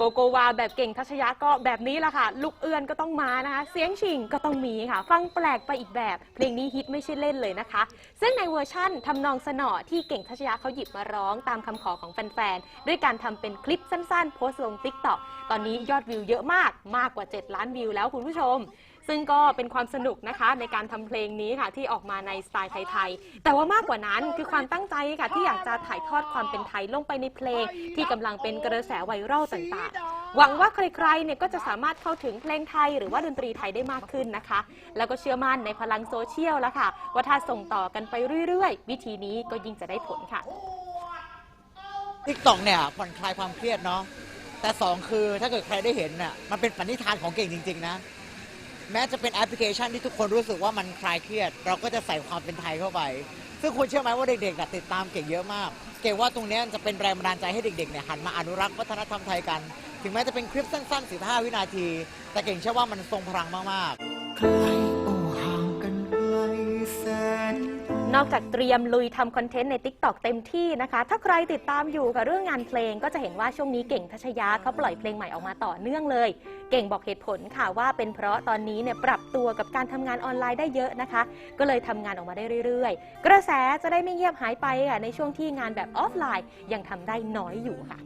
โกโกวาแบบเก่งทัชยะก็แบบนี้แหละค่ะ ลูกเอื้อนก็ต้องมานะคะ เสียงชิงก็ต้องมีค่ะ ฟังแปลกไปอีกแบบ เพลงนี้ฮิตไม่ใช่เล่นเลยนะคะ ซึ่งในเวอร์ชั่นทำนองสนอที่เก่งทัชยะเขาหยิบมาร้องตามคำขอของแฟนๆ ด้วยการทำเป็นคลิปสั้นๆ โพสต์ลง t ิ k t o k ตอนนี้ยอดวิวเยอะมากมากกว่า 7 ล้านวิวแล้วคุณผู้ชม ซึ่งก็เป็นความสนุกนะคะในการทำเพลงนี้ค่ะที่ออกมาในสไตล์ไทยๆ แต่ว่ามากกว่านั้นคือความตั้งใจค่ะที่อยากจะถ่ายทอดความเป็นไทยลงไปในเพลง ที่กำลังเป็นกระแสไวรัลต่างๆ หวังว่าใครๆเนี่ยก็จะสามารถเข้าถึงเพลงไทย หรือว่าดนตรีไทยได้มากขึ้นนะคะ แล้วก็เชื่อมั่นในพลังโซเชียลแล้วค่ะว่าถ้าส่งต่อกันไปเรื่อยๆ วิธีนี้ก็ยิ่งจะได้ผลค่ะทิกตอกเนี่ยผ่อนคลายความเครียดเนาะแต่สองคือถ้าเกิดใครได้เห็นน่ะมันเป็นปณิธานของเก่งจริง ๆ นะ แม้จะเป็นแอปพลิเคชันที่ทุกคนรู้สึกว่ามันคลายเครียด เราก็จะใส่ความเป็นไทยเข้าไป ซึ่งคุณเชื่อไหมว่าเด็กๆน่ะติดตามเก่งเยอะมาก เก่งว่าตรงเนี้ยจะเป็นแรงบันดาลใจให้เด็กๆเนี่ยหันมาอนุรักษ์วัฒนธรรมไทยกัน ถึงแม้จะเป็นคลิปสั้นๆ 15 วินาที แต่เก่งเชื่อว่ามันทรงพลังมากๆ นอกจากเตรียมลุยทำคอนเทนต์ใน t ิ k t o k เต็มที่นะคะ ถ้าใครติดตามอยู่กับเรื่องงานเพลง ก็จะเห็นว่าช่วงนี้เก่งทัชยาเขาปล่อยเพลงใหม่ออกมาต่อเนื่องเลย เก่งบอกเหตุผลค่ะว่าเป็นเพราะตอนนี้เนี่ยปรับตัวกับการทำงานออนไลน์ได้เยอะนะคะ ก็เลยทำงานออกมาได้เรื่อยๆ กระแสจะได้ไม่เงียบหายไปค่ะในช่วงที่งานแบบออฟไลน์ยังทำได้น้อยอยู่ค่ะ